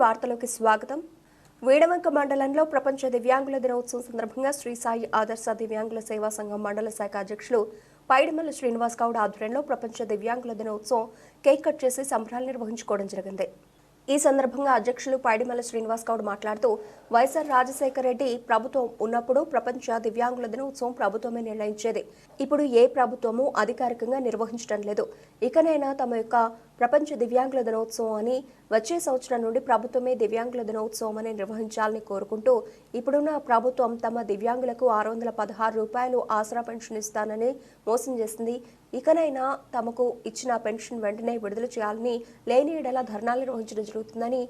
వార్తలోకి స్వాగతం. వేడవంక మండలంలో ప్రపంచ దివ్యాంగుల దినోత్సవం సందర్భంగా శ్రీ సాయి ఆదర్శ దివ్యాంగుల సేవా సంఘం మండల శాఖ అధ్యక్షులు పైడిమల్ల శ్రీనివాస్ గౌడ్ ఆధ్వర్యంలో ప్రపంచ దివ్యాంగుల దినోత్సవం కేక్ కట్ చేసి సంబరాలు నిర్వహించుకోవడం జరిగింది. ఈ సందర్భంగా అధ్యక్షులు పైడిమల్ల శ్రీనివాస్ గౌడ్ మాట్లాడుతూ వైఎస్ఆర్ రాజశేఖర రెడ్డి ప్రభుత్వం ఉన్నప్పుడు ప్రపంచ దివ్యాంగుల దినోత్సవం ప్రభుత్వమే నిర్ణయించేది. ఇప్పుడు ఏ ప్రభుత్వము అధికారికంగా నిర్వహించడం లేదు. ఇకనైనా తమ యొక్క ప్రపంచ దివ్యాంగుల దినోత్సవం అని వచ్చే సంవత్సరం నుండి ప్రభుత్వమే దివ్యాంగుల దినోత్సవం అని నిర్వహించాలని కోరుకుంటూ ఇప్పుడున్న ప్రభుత్వం తమ దివ్యాంగులకు ఆరు వందల పదహారు రూపాయలు ఆసరా పెన్షన్ ఇస్తానని మోసం చేసింది ఇకనైనా తమకు ఇచ్చిన పెన్షన్ వెంటనే విడుదల చేయాలని లేని ఎడల ధర్నాలు నిర్వహించడం జరుగుతుందని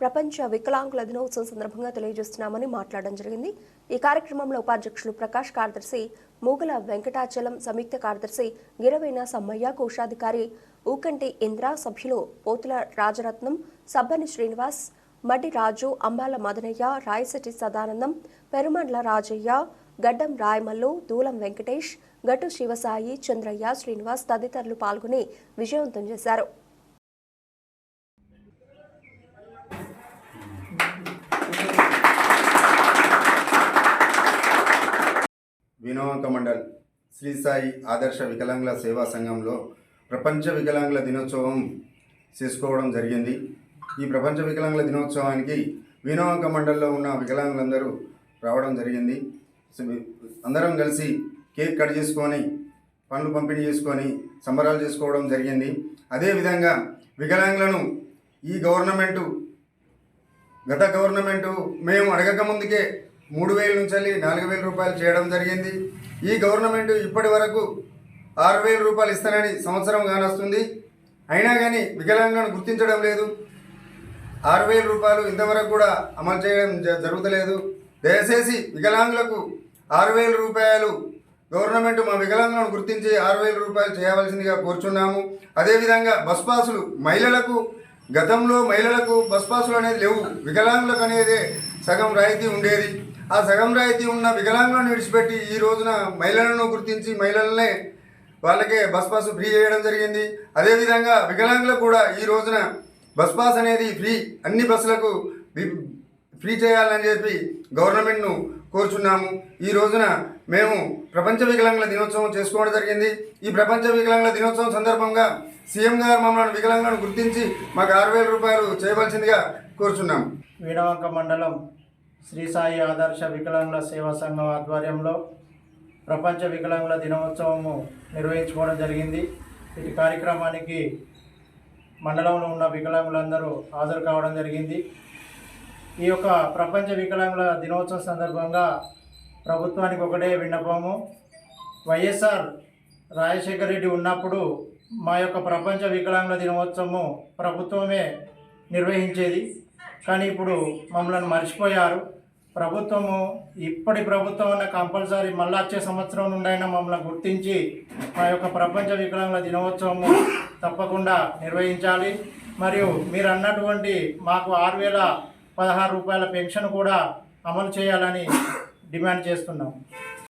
ప్రపంచ వికలాంగుల దినోత్సవం సందర్భంగా తెలియజేస్తున్నామని మాట్లాడడం జరిగింది. ఈ కార్యక్రమంలో ఉపాధ్యక్షులు ప్రకాష్ కార్యదర్శి మూగల వెంకటాచలం సంయుక్త కార్యదర్శి గిరవైన సమ్మయ్య కోశాధికారి ఊకంటి ఇంద్ర సభ్యులు పోతుల రాజరత్నం సబ్బని శ్రీనివాస్ మడ్డి రాజు అంబాల మదనయ్య రాయశెట్టి సదానందం పెరుమండ్ల రాజయ్య గడ్డం రాయమల్లు దూలం వెంకటేష్ గట్టు శివసాయి చంద్రయ్య శ్రీనివాస్ తదితరులు పాల్గొని విజయవంతం చేశారు. వినోవంక మండల్ శ్రీ సాయి ఆదర్శ వికలాంగుల సేవా సంఘంలో ప్రపంచ వికలాంగుల దినోత్సవం చేసుకోవడం జరిగింది. ఈ ప్రపంచ వికలాంగుల దినోత్సవానికి వినోవంక మండల్లో ఉన్న వికలాంగులందరూ రావడం జరిగింది. అందరం కలిసి కేక్ కట్ చేసుకొని పనులు పంపిణీ చేసుకొని సంబరాలు చేసుకోవడం జరిగింది. అదేవిధంగా వికలాంగులను ఈ గవర్నమెంటు గత గవర్నమెంటు మేము అడగక ముందుకే మూడు వేల నుంచి నాలుగు వేల రూపాయలు చేయడం జరిగింది. ఈ గవర్నమెంట్ ఇప్పటి వరకు ఆరు వేల రూపాయలు ఇస్తానని సంవత్సరం కానొస్తుంది అయినా కానీ వికలాంగులను గుర్తించడం లేదు. ఆరు వేల రూపాయలు ఇంతవరకు కూడా అమలు చేయడం జ- జరుగుతలేదు. దయచేసి వికలాంగులకు ఆరు వేల రూపాయలు గవర్నమెంట్ మా వికలాంగులను గుర్తించి ఆరు వేల రూపాయలు చేయవలసిందిగా కోరుచున్నాము. అదేవిధంగా బస్ పాసులు మహిళలకు గతంలో మహిళలకు బస్ పాసులు అనేది లేవు. వికలాంగులకు అనేది సగం రాయితీ ఉండేది. ఆ సగం రాయితీ ఉన్న వికలాంగులను విడిచిపెట్టి ఈ రోజున మహిళలను గుర్తించి మహిళలనే వాళ్ళకే బస్ పాసు ఫ్రీ చేయడం జరిగింది. అదేవిధంగా వికలాంగులకు కూడా ఈ రోజున బస్ పాస్ అనేది ఫ్రీ. అన్ని బస్సులకు వి- ఫ్రీ చేయాలని చెప్పి గవర్నమెంట్ను కోరుచున్నాము. ఈ రోజున మేము ప్రపంచ వికలాంగుల దినోత్సవం చేసుకోవడం జరిగింది. ఈ ప్రపంచ వికలాంగుల దినోత్సవం సందర్భంగా సీఎం గారు మమ్మల్ని వికలాంగులను గుర్తించి మాకు ఆరు వేల రూపాయలు చేయవలసిందిగా కోరుచున్నాము. వీణవంక మండలం శ్రీ సాయి ఆదర్శ వికలాంగుల సేవా సంఘం ఆధ్వర్యంలో ప్రపంచ వికలాంగుల దినోత్సవము నిర్వహించుకోవడం జరిగింది. ఈ కార్యక్రమానికి మండలంలో ఉన్న వికలాంగులందరూ హాజరు కావడం జరిగింది. ఈ యొక్క ప్రపంచ వికలాంగుల దినోత్సవం సందర్భంగా ప్రభుత్వానికి ఒకటే విన్నపము. వైఎస్ఆర్ రాజశేఖర రెడ్డి ఉన్నప్పుడు మా యొక్క ప్రపంచ వికలాంగుల దినోత్సవము ప్రభుత్వమే నిర్వహించేది. కానీ ఇప్పుడు మమ్మల్ని మర్చిపోయారు. ప్రభుత్వము ఇప్పటి ప్రభుత్వం అన్న కంపల్సరీ మళ్ళీ వచ్చే సంవత్సరం నుండైనా మమ్మల్ని గుర్తించి మా యొక్క ప్రపంచ వికలాంగుల దినోత్సవము తప్పకుండా నిర్వహించాలి. మరియు మీరు అన్నటువంటి మాకు ఆరు వేల పదహారు రూపాయల పెన్షన్ కూడా అమలు చేయాలని డిమాండ్ చేస్తున్నాం.